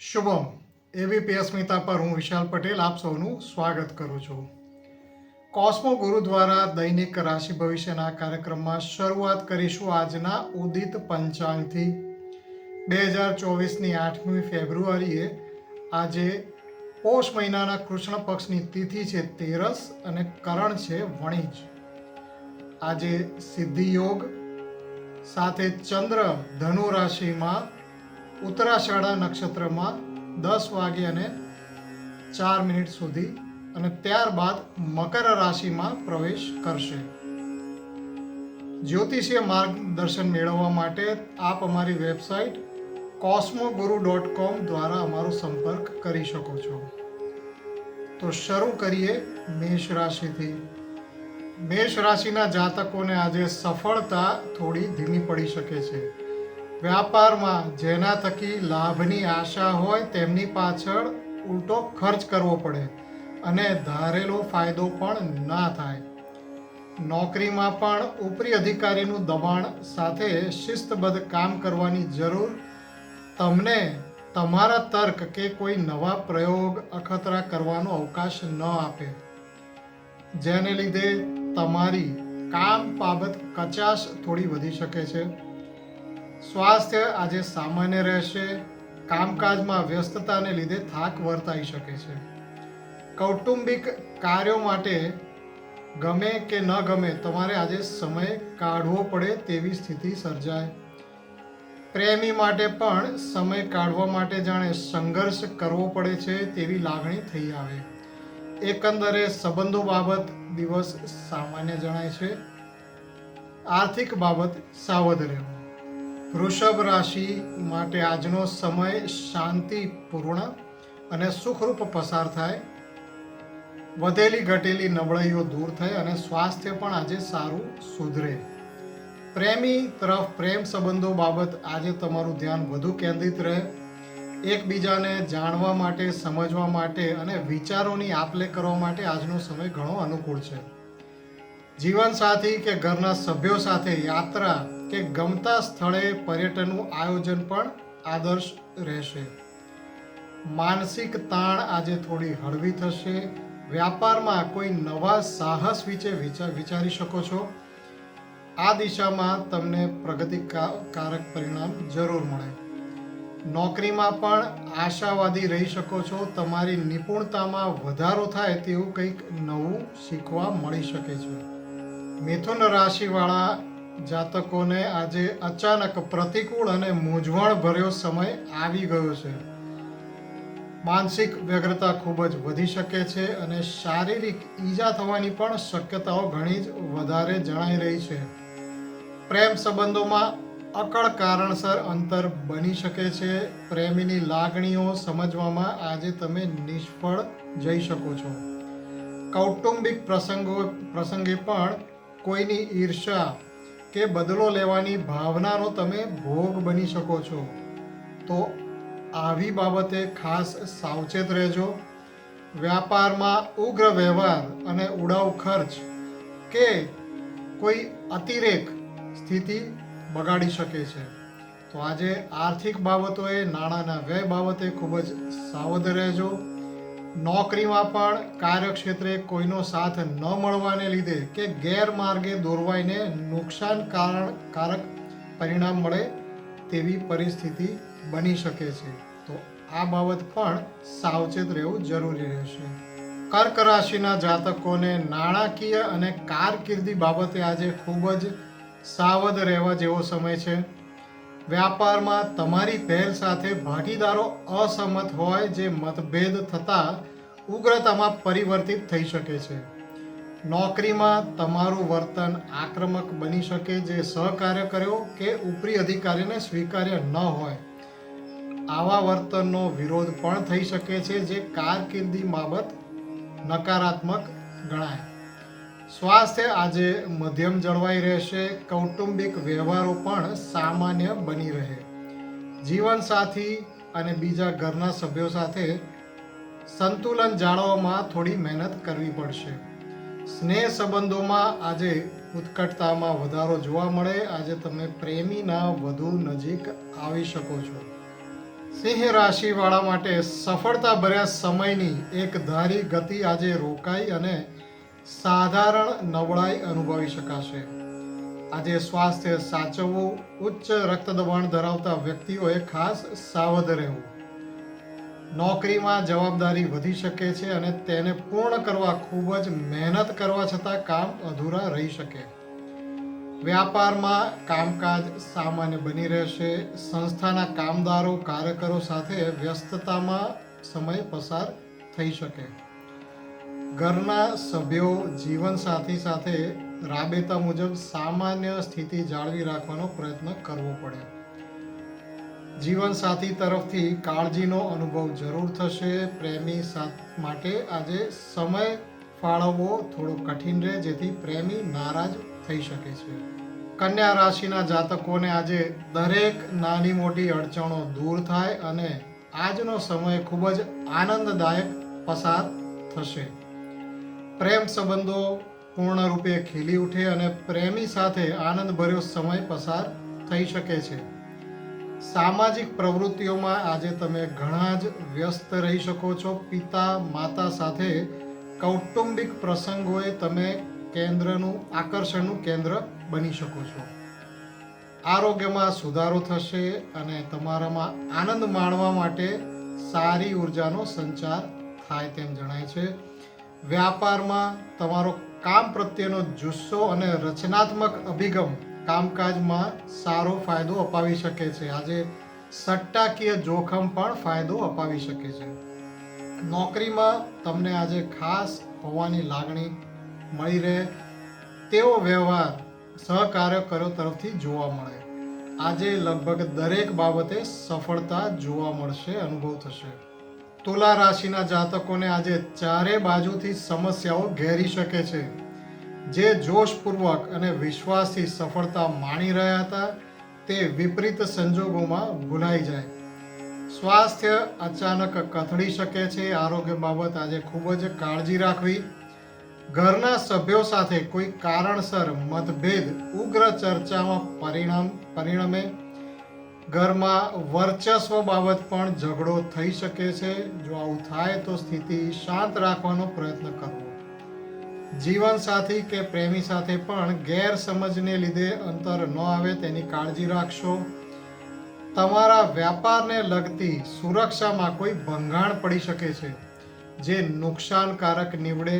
Shubham ABP અસ્મિતા પર હું વિશાલ પટેલ આપ સૌનું સ્વાગત કરું છું. કોસ્મો ગુરુ દ્વારા દૈનિક રાશિ ભવિષ્યના કાર્યક્રમમાં શરૂઆત કરીશું આજના ઉદિત પંચાંગથી. બે હજાર ચોવીસની આઠમી ફેબ્રુઆરીએ આજે પોષ મહિનાના કૃષ્ણ પક્ષની તિથિ છે તેરસ અને કરણ છે વણિજ. આજે સિદ્ધિ યોગ, સાથે ચંદ્ર ધનુ રાશિમાં ઉત્તરાષાઢા નક્ષત્રમાં દસ વાગે અને ચાર મિનિટ સુધી અને ત્યારબાદ મકર રાશિમાં પ્રવેશ કરશે. જ્યોતિષીય માર્ગદર્શન મેળવવા માટે આપ અમારી વેબસાઇટ કોસ્મોગુરુ ડોટ કોમ દ્વારા અમારો સંપર્ક કરી શકો છો. તો શરૂ કરીએ મેષ રાશિથી. મેષ રાશિના જાતકોને આજે સફળતા થોડી ધીમી પડી શકે છે. વ્યાપારમાં જેના થકી લાભની આશા હોય તેમની પાછળ ઉલટો ખર્ચ કરવો પડે અને ધારેલો ફાયદો પણ ના થાય. નોકરીમાં પણ ઉપરી અધિકારીનું દબાણ સાથે શિસ્તબદ્ધ કામ કરવાની જરૂર. તમને તમારા તર્ક કે કોઈ નવા પ્રયોગ અખતરા કરવાનો અવકાશ ન આપે. જેને લીધે તમારી કામ બાબત કચાશ થોડી વધી શકે છે. સ્વાસ્થ્ય આજે સામાન્ય રહેશે, કામકાજમાં વ્યસ્તતાને લીધે થાક વર્તાઈ શકે છે. કૌટુંબિક કાર્યો માટે ગમે કે ન ગમે તમારે આજે સમય કાઢવો પડે તેવી સ્થિતિ સર્જાય. પ્રેમી માટે પણ સમય કાઢવા માટે જાણે સંઘર્ષ કરવો પડે છે તેવી લાગણી થઈ આવે. એકંદરે સંબંધો બાબત દિવસ સામાન્ય જણાય છે. આર્થિક બાબત સાવધ રહેવું. વૃષભ રાશિ માટે આજનો સમય શાંતિપૂર્ણ અને સુખરૂપ પસાર થાય. વધેલી ઘટેલી નબળાઈઓ દૂર થાય અને સ્વાસ્થ્ય પણ આજે સારું સુધરે. પ્રેમી તરફ પ્રેમ સંબંધો બાબત આજે તમારું ધ્યાન વધુ કેન્દ્રિત રહે. એકબીજાને જાણવા માટે, સમજવા માટે અને વિચારોની આપલે કરવા માટે આજનો સમય ઘણો અનુકૂળ છે. જીવનસાથી કે ઘરના સભ્યો સાથે યાત્રા કે ગમતા સ્થળે પર્યટનનું આયોજન પણ આદર્શ રહેશે. માનસિક તાણ આજે થોડી હળવી થશે. વ્યાપારમાં કોઈ નવા સાહસ વિશે વિચાર શકો છો? આ દિશામાં તમને પ્રગતિકારક પરિણામ જરૂર મળે. નોકરીમાં પણ આશાવાદી રહી શકો છો. તમારી નિપુણતામાં વધારો થાય તેવું કંઈક નવું શીખવા મળી શકે છે. મિથુન રાશિવાળા જાતકોને આજે અચાનક પ્રતિકૂળ અને મૂંઝવણ ભર્યો સમય આવી ગયો છે. માનસિક વ્યગ્રતા ખૂબ જ વધી શકે છે અને શારીરિક ઈજા થવાની પણ શક્યતાઓ ઘણી જ વધારે જણાઈ રહી છે. પ્રેમ સંબંધોમાં અકળ કારણસર અંતર બની શકે છે. પ્રેમીની લાગણીઓ સમજવામાં આજે તમે નિષ્ફળ જઈ શકો છો. કૌટુંબિક પ્રસંગો, પ્રસંગે પણ કોઈની ઈર્ષા કે બદલો લેવાની ભાવનાનો તમે ભોગ બની શકો છો. તો આવી બાબતે ખાસ સાવચેત રહેજો. વ્યાપારમાં ઉગ્ર વ્યવહાર અને ઉડાવ ખર્ચ કે કોઈ અતિરેક સ્થિતિ બગાડી શકે છે. તો આજે આર્થિક બાબતોએ નાણાંના વ્યય બાબતે ખૂબ જ સાવધ રહેજો. નોકરીમાં પણ કાર્યક્ષેત્રે કોઈનો સાથ ન મળવાને લીધે કે ગેરમાર્ગે દોરવાઈને નુકસાન કારણ કારક પરિણામ મળે તેવી પરિસ્થિતિ બની શકે છે. તો આ બાબત પણ સાવચેત રહેવું જરૂરી રહેશે. કર્ક રાશિના જાતકોને નાણાકીય અને કારકિર્દી બાબતે આજે ખૂબ જ સાવધ રહેવા જેવો સમય છે. વ્યાપારમાં તમારી પહેલ સાથે ભાગીદારો અસહમત હોય જે મતભેદ થતાં ઉગ્રતામાં પરિવર્તિત થઈ શકે છે. નોકરીમાં તમારું વર્તન આક્રમક બની શકે જે સહકાર્ય કર્યો કે ઉપરી અધિકારીને સ્વીકાર્ય ન હોય. આવા વર્તનનો વિરોધ પણ થઈ શકે છે જે કારકિર્દી બાબત નકારાત્મક ગણાય. સ્વાસ્થ્ય આજે મધ્યમ જળવાઈ રહેશે, કૌટુંબિક વ્યવહારો પણ સામાન્ય બની રહે. જીવનસાથી અને બીજા ઘરના સભ્યો સાથે સંતુલન જાળવવામાં થોડી મહેનત કરવી પડશે. સ્નેહ સંબંધોમાં આજે ઉત્કટતામાં વધારો જોવા મળે. આજે તમે પ્રેમીના વધુ નજીક આવી શકો છો. સિંહ રાશિવાળા માટે સફળતા ભર્યા સમયની એક ધારી ગતિ આજે રોકાઈ અને સાધારણ નબળાઈ અનુભવી શકાશે. આજે સ્વાસ્થ્ય સાચવવું, ઉચ્ચ રક્તદબાણ ધરાવતા વ્યક્તિઓએ ખાસ સાવધ રહેવું. નોકરીમાં જવાબદારી વધી શકે છે અને તેને પૂર્ણ કરવા ખૂબ જ મહેનત કરવા છતાં કામ અધૂરા રહી શકે. વ્યાપારમાં કામકાજ સામાન્ય બની રહેશે. સંસ્થાના કામદારો, કાર્યકરો સાથે વ્યસ્તતામાં સમય પસાર થઈ શકે. ઘરના સભ્યો જીવનસાથી સાથે રાબેતા મુજબ સામાન્ય સ્થિતિ જાળવી રાખવાનો પ્રયત્ન કરવો પડે. જીવનસાથી તરફથી કાળજીનો અનુભવ જરૂર થશે. પ્રેમી સાથ માટે આજે સમય ફાળવવો થોડો કઠિન રહે, જેથી પ્રેમી નારાજ થઈ શકે છે. કન્યા રાશિના જાતકોને આજે દરેક નાની મોટી અડચણો દૂર થાય અને આજનો સમય ખૂબ જ આનંદદાયક પસાર થશે. પ્રેમ સંબંધો પૂર્ણરૂપે ખીલી ઉઠે અને પ્રેમી સાથે આનંદભર્યો સમય પસાર થઈ શકે છે. સામાજિક પ્રવૃત્તિઓમાં આજે તમે ઘણા જ વ્યસ્ત રહી શકો છો. પિતા, માતા સાથે કૌટુંબિક પ્રસંગોએ તમે કેન્દ્રનું, આકર્ષણનું કેન્દ્ર બની શકો છો. આરોગ્યમાં સુધારો થશે અને તમારામાં આનંદ માણવા માટે સારી ઉર્જાનો સંચાર થાય તેમ જણાય છે. વ્યાપારમાં તમારો કામ પ્રત્યેનો જુસ્સો અને રચનાત્મક અભિગમ કામકાજમાં સારો ફાયદો અપાવી શકે છે. આજે સટ્ટાકીય જોખમ પણ ફાયદો અપાવી શકે છે. નોકરીમાં તમને આજે ખાસ હોવાની લાગણી મળી રહે. તેવો વ્યવહાર સહકાર્યકરો તરફથી જોવા મળે. આજે લગભગ દરેક બાબતે સફળતા જોવા મળશે, અનુભવ થશે. તુલા રાશિના જાતકોને આજે ચારે બાજુથી સમસ્યાઓ ઘેરી શકે છે. જે જોશપૂર્વક અને વિશ્વાસથી સફળતા માણી રહ્યા હતા, તે વિપરીત સંજોગોમાં ભૂલાઈ જાય. સ્વાસ્થ્ય અચાનક કથળી શકે છે, આરોગ્ય બાબત આજે ખૂબ જ કાળજી રાખવી. ઘરના સભ્યો સાથે કોઈ કારણસર મતભેદ, ઉગ્ર ચર્ચામાં પરિણામ, પરિણમે. ઘરમાં વર્ચસ્વ બાબત પણ ઝઘડો થઈ શકે છે. જો આવું થાય તો સ્થિતિ શાંત રાખવાનો પ્રયત્ન કરવો. જીવનસાથી કે પ્રેમી સાથે પણ ગેરસમજને લીધે અંતર ન આવે તેની કાળજી રાખશો. તમારા વ્યાપારને લગતી સુરક્ષામાં કોઈ ભંગાણ પડી શકે છે, જે નુકસાનકારક નીવડે.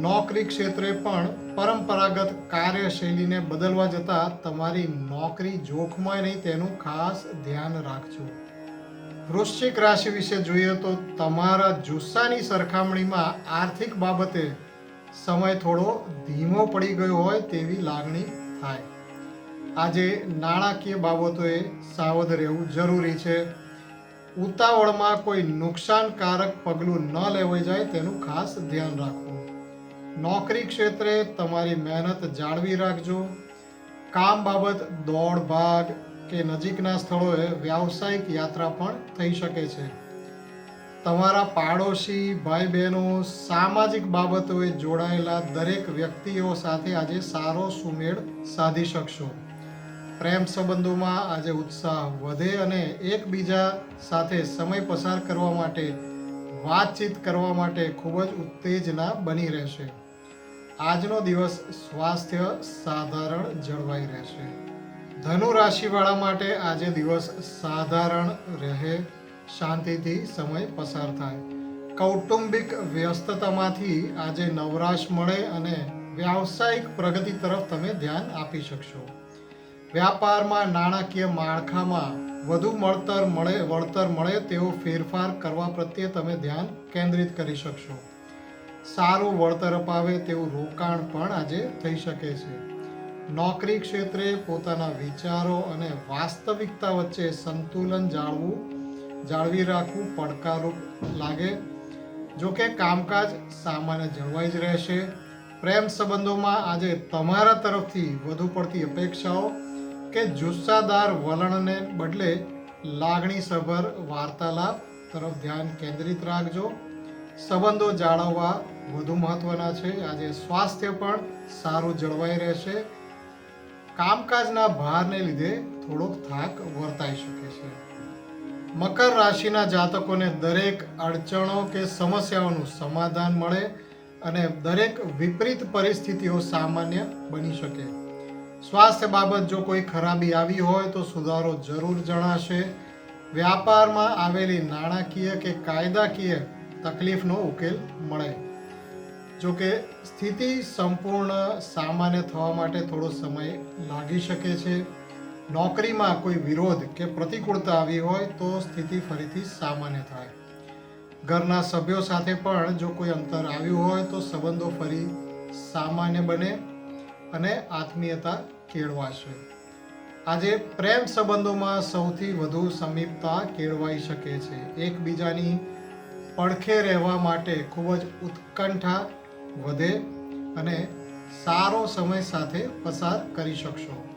નોકરી ક્ષેત્રે પણ પરંપરાગત કાર્યશૈલીને બદલવા જતાં તમારી નોકરી જોખમાય નહીં તેનું ખાસ ધ્યાન રાખજો. વૃશ્ચિક રાશિ વિશે જોઈએ તો તમારા જુસ્સાની સરખામણીમાં આર્થિક બાબતે સમય થોડો ધીમો પડી ગયો હોય તેવી લાગણી થાય. આજે નાણાકીય બાબતોએ સાવધ રહેવું જરૂરી છે. ઉતાવળમાં કોઈ નુકસાનકારક પગલું ન લેવાઈ જાય તેનું ખાસ ધ્યાન રાખવું. નોકરી ક્ષેત્રે તમારી મહેનત જાળવી રાખજો. કામ બાબત દોડ ભાગ કે નજીકના સ્થળોએ વ્યાવસાયિક યાત્રા પણ થઈ શકે છે. તમારા પાડોશી ભાઈ બહેનો સામાજિક બાબતોએ જોડાયેલા દરેક વ્યક્તિઓ સાથે આજે સારો સુમેળ સાધી શકશો. પ્રેમ સંબંધોમાં આજે ઉત્સાહ વધે અને એકબીજા સાથે સમય પસાર કરવા માટે, વાતચીત કરવા માટે ખૂબ જ ઉત્તેજના બની રહેશે. આજનો દિવસ સ્વાસ્થ્ય સાધારણ જળવાઈ રહેશે. ધનુ રાશિવાળા માટે આજે દિવસ સાધારણ રહે શાંતિથી સમય પસાર થાય. કૌટુંબિક વ્યસ્તતામાંથી આજે નવરાશ મળે અને વ્યાવસાયિક પ્રગતિ તરફ તમે ધ્યાન આપી શકશો. વ્યાપારમાં નાણાકીય માળખામાં વધુ મળતર મળે, વળતર મળે તેવો ફેરફાર કરવા પ્રત્યે તમે ધ્યાન કેન્દ્રિત કરી શકશો. સારું વળતર અપાવે તેવું રોકાણ પણ આજે થઈ શકે છે. નોકરી ક્ષેત્રે પોતાના વિચારો અને વાસ્તવિકતા વચ્ચે સંતુલન જાળવું જાળવી રાખવું પડકારરૂપ લાગે. જો કે કામકાજ સામાન્ય જળવાઈ જ રહેશે. પ્રેમ સંબંધોમાં આજે તમારા તરફથી વધુ પડતી અપેક્ષાઓ કે જુસ્સાદાર વલણને બદલે લાગણીસભર વાર્તાલાપ તરફ ધ્યાન કેન્દ્રિત રાખજો. સંબંધો જાળવવા વધુ મહત્વના છે. આજે સ્વાસ્થ્ય પણ સારું જળવાઈ રહેશે. કામકાજના ભારને લીધે થોડોક થાક વર્તાઈ શકે છે. મકર રાશિના જાતકોને દરેક અડચણો કે સમસ્યાઓનું સમાધાન મળે અને દરેક વિપરીત પરિસ્થિતિઓ સામાન્ય બની શકે. સ્વાસ્થ્ય બાબત જો કોઈ ખરાબી આવી હોય તો સુધારો જરૂર જણાશે. વ્યાપારમાં આવેલી નાણાકીય કે કાયદાકીય તકલીફનો ઉકેલ મળે. જો કે સ્થિતિ સંપૂર્ણ સામાન્ય થવા માટે થોડો સમય લાગી શકે છે. નોકરીમાં કોઈ વિરોધ કે પ્રતિકૂળતા આવી હોય તો સ્થિતિ ફરીથી સામાન્ય થાય. ઘરના સભ્યો સાથે પણ જો કોઈ અંતર આવ્યું હોય તો સંબંધો ફરી સામાન્ય બને અને આત્મીયતા કેળવાશે. આજે પ્રેમ સંબંધોમાં સૌથી વધુ સમીપતા કેળવાઈ શકે છે. એકબીજાની પડખે રહેવા માટે ખૂબ જ ઉત્કંઠા વધે અને સારો સમય સાથે પસાર કરી શકશો.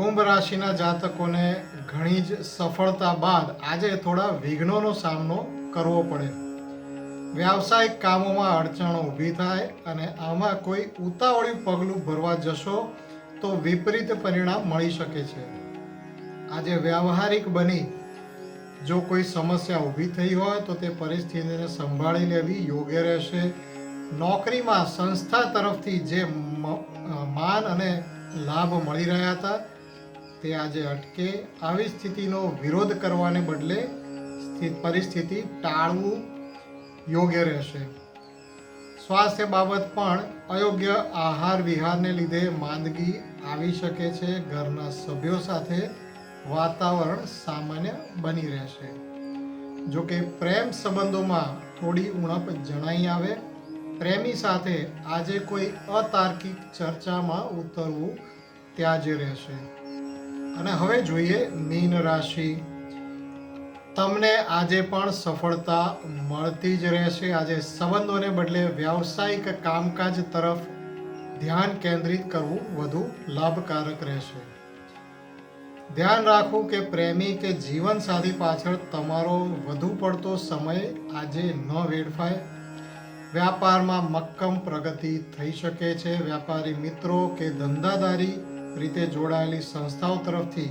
કુંભ રાશિના જાતકોને ઘણી જ સફળતા બાદ આજે થોડા વિઘ્નોનો સામનો કરવો પડે. વ્યાવસાયિક કામોમાં અડચણો ઊભી થાય અને આમાં કોઈ ઉતાવળ્યું પગલું ભરવા જશો તો વિપરીત પરિણામ મળી શકે છે. આજે વ્યવહારિક બની. જો કોઈ સમસ્યા ઊભી થઈ હોય તો તે પરિસ્થિતિને સંભાળી લેવી યોગ્ય રહેશે. નોકરીમાં સંસ્થા તરફથી જે માન અને લાભ મળી રહ્યા હતા તે આજે અટકે આવી સ્થિતિનો વિરોધ કરવાને બદલે સ્થિ- પરિસ્થિતિ ટાળવું યોગ્ય રહેશે. સ્વાસ્થ્ય બાબત પણ અયોગ્ય આહાર વિહારને લીધે માંદગી આવી શકે છે. ઘરના સભ્યો સાથે વાતાવરણ સામાન્ય બની રહેશે. જો કે પ્રેમ સંબંધોમાં થોડી ઉણપ જણાઈ આવે. પ્રેમી સાથે આજે કોઈ અતાર્કિક ચર્ચામાં ઉતરવું ત્યાજ્ય રહેશે. અને હવે જોઈએ મીન રાશિ. તમને આજે પણ સફળતા મળતી જ રહેશે. આજે સંબંધોને બદલે વ્યાવસાયિક કામકાજ તરફ ધ્યાન કેન્દ્રિત કરવું વધુ લાભકારક રહેશે. ધ્યાન રાખવું કે પ્રેમી કે જીવનસાથી પાછળ તમારો વધુ પડતો સમય આજે ન વેડફાય. વ્યાપારમાં મક્કમ પ્રગતિ થઈ શકે છે. વ્યાપારી મિત્રો કે ધંધાદારી રીતે જોડાયેલી સંસ્થાઓ તરફથી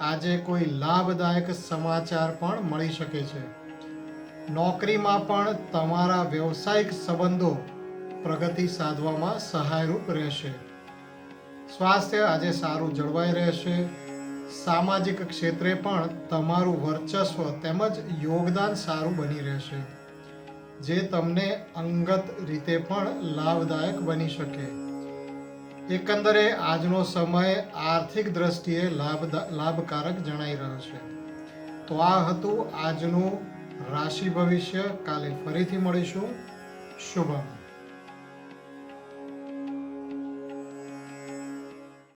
આજે કોઈ લાભદાયક સમાચાર પણ મળી શકે છે. નોકરીમાં પણ તમારા વ્યવસાયિક સંબંધો પ્રગતિ સાધવામાં સહાયરૂપ રહેશે. સ્વાસ્થ્ય આજે સારું જળવાઈ રહેશે. સામાજિક ક્ષેત્રે પણ તમારું વર્ચસ્વ તેમજ યોગદાન સારું બની રહેશે, જે તમને અંગત રીતે પણ લાભદાયક બની શકે. એકંદરે આજનો સમય આર્થિક દ્રષ્ટિએ લાભ લાભકારક જણાઈ રહ્યો છે. તો આ હતું આજનું રાશિ ભવિષ્ય. કાલે ફરીથી મળીશું. શુભમ